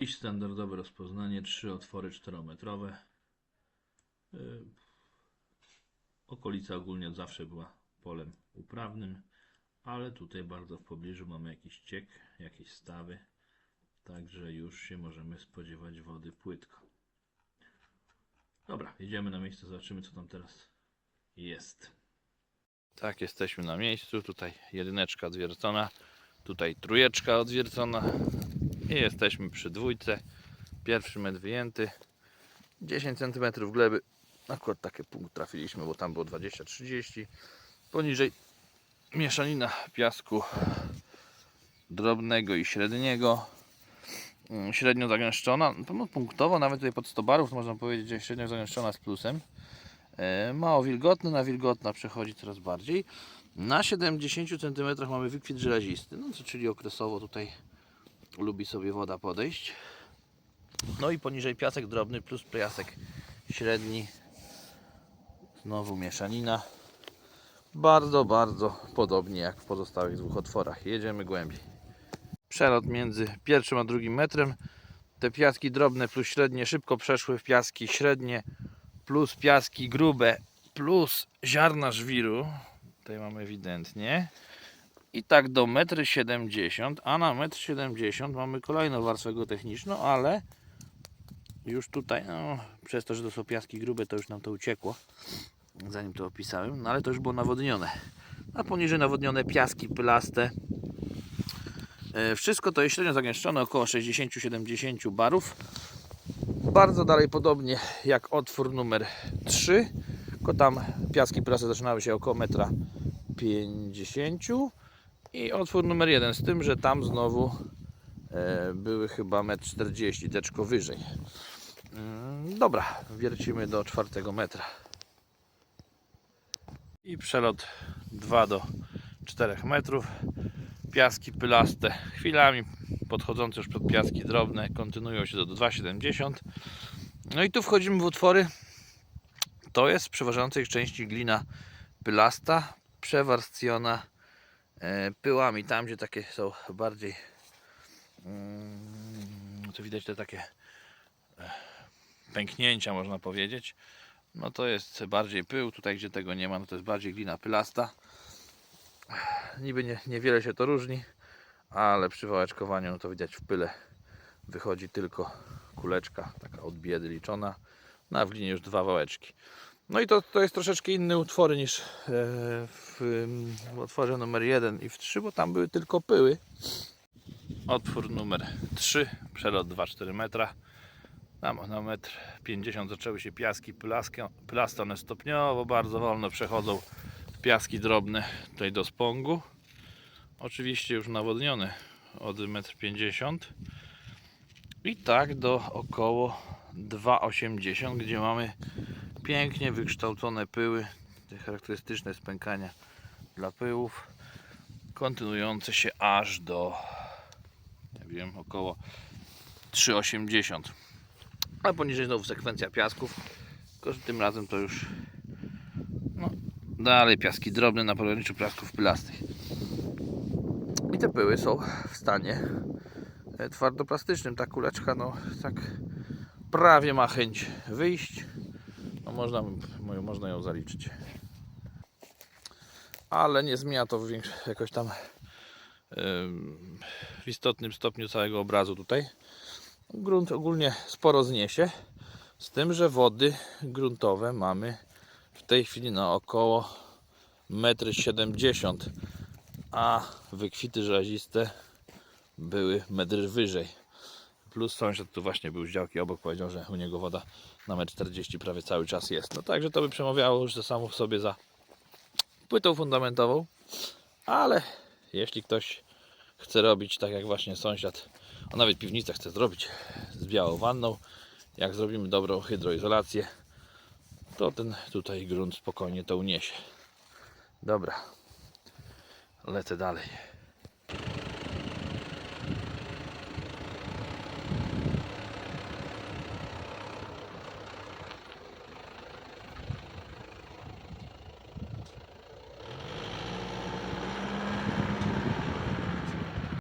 I standardowe rozpoznanie, trzy otwory 4-metrowe. Yy, Okolica ogólnie zawsze była polem uprawnym, ale tutaj bardzo w pobliżu mamy jakiś ciek, jakieś stawy, także już się możemy spodziewać wody płytko. Dobra, jedziemy na miejsce, zobaczymy co tam teraz jest. Tak, jesteśmy na miejscu. Tutaj jedyneczka odwiercona, tutaj trójeczka odwiercona i jesteśmy przy dwójce. Pierwszy metr wyjęty, 10 cm gleby. Akurat taki punkt trafiliśmy, bo tam było 20-30. Poniżej mieszanina piasku drobnego i średniego. Mm, Średnio zagęszczona, no punktowo, nawet tutaj pod 100 barów można powiedzieć, że średnio zagęszczona z plusem. E, Mało wilgotna, na wilgotna przechodzi coraz bardziej. Na 70 cm mamy wykwit żelazisty, no czyli okresowo tutaj lubi sobie woda podejść. No i poniżej piasek drobny plus piasek średni. Znowu mieszanina. Bardzo, bardzo podobnie jak w pozostałych dwóch otworach. Jedziemy głębiej. Przelot między pierwszym a drugim metrem. Te piaski drobne plus średnie szybko przeszły w piaski średnie plus piaski grube plus ziarna żwiru. Tutaj mamy ewidentnie. I tak do 1,70 m, a na 1,70 m mamy kolejną warstwę geotechniczną, ale już tutaj, no, przez to, że to są piaski grube, to już nam to uciekło, zanim to opisałem, no ale to już było nawodnione. A poniżej nawodnione piaski pylaste. E, Wszystko to jest średnio zagęszczone, około 60-70 barów. Bardzo dalej podobnie jak otwór numer 3, tylko tam piaski pylaste zaczynały się około 1,50 m i otwór numer 1, z tym, że tam znowu e, były chyba 1,40 m, teczko wyżej. Mm, Dobra, wiercimy do czwartego metra. I przelot 2 do 4 metrów. Piaski pylaste chwilami podchodzące już pod piaski drobne kontynuują się do 2,70. No i tu wchodzimy w utwory. To jest w przeważającej części glina pylasta, przewarstwiona pyłami. Tam, gdzie takie są bardziej, mm, to widać te takie e, pęknięcia, można powiedzieć. No to jest bardziej pył. Tutaj, gdzie tego nie ma, no to jest bardziej glina pylasta. Niby nie, niewiele się to różni, ale przy wałeczkowaniu no to widać w pyle wychodzi tylko kuleczka, taka od biedy liczona. Na w glinie już dwa wałeczki. No i to, to jest troszeczkę inne utwory niż e, w, w otworze numer 1 i w 3, bo tam były tylko pyły. Otwór numer 3, przelot 2,4 metra. Tam na metr 50 zaczęły się piaski pylaskie, pylaste, one stopniowo, bardzo wolno przechodzą piaski drobne tutaj do spongu. Oczywiście już nawodnione od 1,50 m. I tak do około 2,80 gdzie mamy pięknie wykształcone pyły, te charakterystyczne spękania dla pyłów, kontynuujące się aż do nie wiem, około 3,80 a poniżej znowu sekwencja piasków tylko że tym razem to już no, dalej piaski drobne na pograniczu piasków pylastych. I te pyły są w stanie e, twardoplastycznym. Ta kuleczka no tak prawie ma chęć wyjść no można, mo- można ją zaliczyć. Ale nie zmienia to jakoś tam w istotnym stopniu całego obrazu tutaj. Grunt ogólnie sporo zniesie z tym, że wody gruntowe mamy w tej chwili na około 1,70 m a wykwity żelaziste były metr wyżej plus sąsiad tu właśnie był z działki obok powiedział, że u niego woda na 1,40 m prawie cały czas jest. No także to by przemawiało już to samo w sobie za płytą fundamentową. Ale jeśli ktoś chce robić tak jak właśnie sąsiad a nawet piwnicę chce zrobić z białą wanną jak zrobimy dobrą hydroizolację to ten tutaj grunt spokojnie to uniesie. Dobra lecę dalej